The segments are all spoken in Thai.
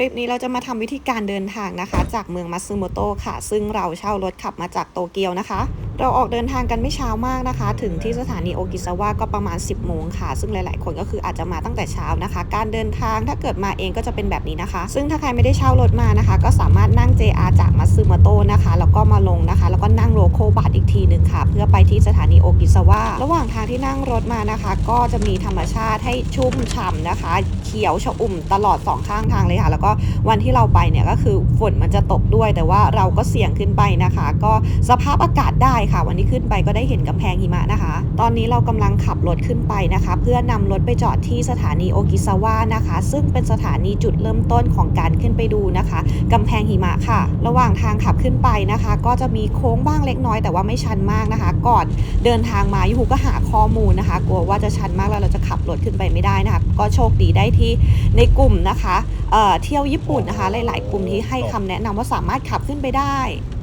ลิปนี้เราจะมาทำวิธีการเดินทางนะคะ จากเมืองมัตสึโมโตะค่ะ ซึ่งเราเช่ารถขับมาจากโตเกียวนะคะ เราออกเดินทางกันไม่เช้ามากนะคะ ถึงที่สถานีโอกิซาวะก็ประมาณ 10โมงค่ะ ซึ่งหลายๆ คนก็คืออาจจะมาตั้งแต่เช้านะคะ การเดินทางถ้าเกิดมาเองก็จะเป็นแบบนี้นะคะ ซึ่งถ้าใครไม่ได้เช่ารถมานะคะ ก็สามารถนั่ง JR จากมัตสึโมโตะนะคะ แล้วก็มาลงนะคะ แล้วก็นั่งโลโคบัสอีกทีหนึ่งค่ะ เพื่อไปที่สถานีโอกิซาวะ ระหว่างทางที่นั่งรถมานะคะ ก็จะมีธรรมชาติให้ชุ่มฉ่ำนะคะ เขียวชอุ่มตลอดสองข้างทางเลยค่ะ แล้วก็วันที่เราไปเนี่ยก็คือฝนมันจะตกด้วย แต่ว่าเราก็เสี่ยงขึ้นไปนะคะ ก็สภาพอากาศได้ค่ะ วันที่ขึ้นไปก็ได้เห็นกำแพงหิมะนะคะ ตอนนี้เรากำลังขับรถขึ้นไปนะคะ เพื่อนำรถไปจอดที่สถานีโอกิซาวะนะคะ ซึ่งเป็นสถานีจุดเริ่มต้นของการขึ้นไปดูนะคะกำแพงหิมะค่ะ ระหว่างทางขับขึ้นไปนะคะ ก็จะมีโค้งบ้างเล็กน้อยแต่ว่าไม่ชันมากนะคะ ก่อนเดินทางมายูฮูก็หาข้อมูลนะคะ กลัวว่าจะชันมากแล้วเราจะขับรถขึ้นไปไม่ได้นะคะ ก็โชคดีได้ที่ในกลุ่มนะคะเอ่อเที่ยวญี่ปุ่นนะคะ หลาย ๆ กลุ่มที่ให้คำแนะนำว่าสามารถขับขึ้นไปได้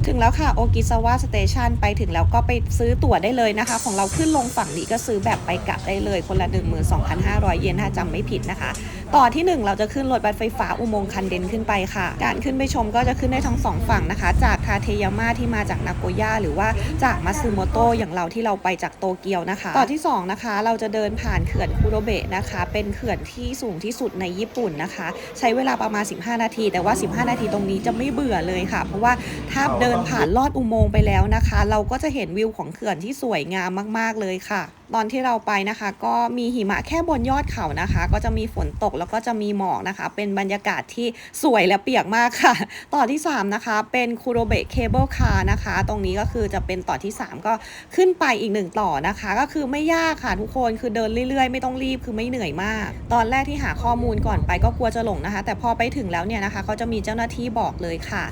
ถึงแล้วค่ะโอกิซาวะสเตชันไปถึงแล้วก็ไปซื้อตั๋วได้เลยนะคะ ของเราขึ้นลงฝั่งนี้ก็ซื้อแบบไปกลับได้เลยคนละ 12,500 เยนถ้าจำไม่ผิดนะคะ ต่อที่ 1 เราจะขึ้นรถบัสไฟฟ้าอุโมงค์คันเดนขึ้นไปค่ะ การขึ้นไปชมก็จะขึ้นได้ทั้งสองฝั่งนะคะ จากทาเทยาม่าที่มาจากนาโกย่าหรือว่าจากมัตสึโมโตะอย่างเราที่เราไปจากโตเกียวนะคะต่อที่ 2 นะคะ เราจะเดินผ่านเขื่อนคุโรเบะนะคะ เป็นเขื่อนที่สูงที่สุดในญี่ปุ่นนะคะ ใช้เวลาประมาณ 15 นาที แต่ว่า 15 นาทีตรงนี้จะไม่เบื่อเลยค่ะ เพราะว่าถ้าเดินผ่านลอดอุโมงค์ไปแล้วนะคะ เราก็จะเห็นวิวของเขื่อนที่สวยงามมาก ๆเลยค่ะ ตอนที่เราไปนะคะ ก็มีหิมะแค่บนยอดเขานะคะ ก็จะมีฝนตกแล้วก็จะมีหมอกนะคะ เป็นบรรยากาศที่สวยและเปียกมากค่ะ ต่อที่ 3 นะคะ เป็นคูโรเบะเคเบิลคาร์นะคะ ตรงนี้ก็คือจะเป็นต่อที่ 3 ก็ขึ้นไปอีกหนึ่งต่อนะคะ ก็คือไม่ยากค่ะทุกคนคือเดินเรื่อยๆ ไม่ต้องรีบคือไม่เหนื่อยมาก ตอนแรกที่หาข้อมูลก่อนไปก็กลัวจะหลงนะคะ แต่พอไปถึงแล้วเนี่ยนะคะเขาจะมีเจ้าหน้าที่บอกเลยค่ะ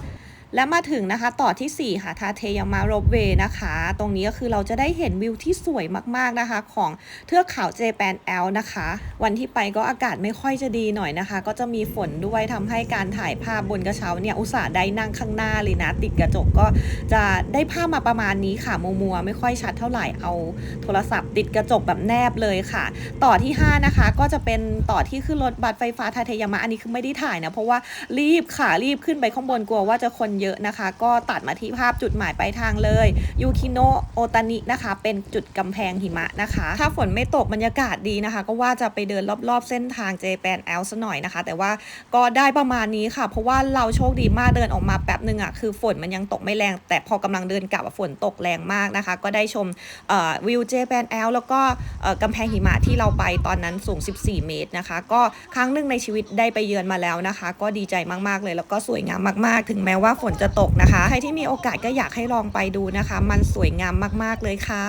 และมาถึงนะคะต่อที่ 4 ค่ะทาเทยามาโรบเวนะคะ ตรงนี้ก็คือเราจะได้เห็นวิวที่สวยมากๆนะคะ ของเทือกเขาเจแปนแอลนะคะ วันที่ไปก็อากาศไม่ค่อยจะดีหน่อยนะคะ ก็จะมีฝนด้วยทำให้การถ่ายภาพบนกระเช้าเนี่ยอุตส่าห์ได้นั่งข้างหน้าเลยนะ ติดกระจกก็จะได้ภาพมาประมาณนี้ค่ะมัวมัวๆไม่ค่อยชัดเท่าไหร่เอาโทรศัพท์ ติดกระจกแบบแนบเลยค่ะ ต่อที่ 5 นะคะ ก็จะเป็นต่อที่ขึ้นรถบัสไฟฟ้าทาเทยามะอันนี้คือไม่ได้ถ่ายนะเพราะว่ารีบค่ะรีบขึ้นไปข้างบนกลัวว่าจะคนเยอะนะคะ ก็ตัดมาที่ภาพจุดหมายปลายทางเลยยูคิโนโอตานินะคะ เป็นจุดกำแพงหิมะนะคะ ถ้าฝนไม่ตกบรรยากาศดีนะคะ ก็ว่าจะไปเดินรอบๆเส้นทางเจแปนแอลซะหน่อยนะคะ แต่ว่าก็ได้ประมาณนี้ค่ะ เพราะว่าเราโชคดีมากเดินออกมาแป๊บหนึ่งอะคือฝนมันยังตกไม่แรง แต่พอกำลังเดินกลับฝนตกแรงมากนะคะ ก็ได้ชมวิวเจแปนแอลแล้วก็เอ่อกำแพงหิมะที่เราไปตอนนั้นสูง 14 เมตรนะคะ ก็ครั้งหนึ่งในชีวิตได้ไปเยือนมาแล้วนะคะ ก็ดีใจมากๆเลย แล้วก็สวยงามมากๆ ถึงแม้ว่าฝนจะตกนะคะ ใครที่มีโอกาสก็อยากให้ลองไปดูนะคะ มันสวยงามมากๆเลยค่ะ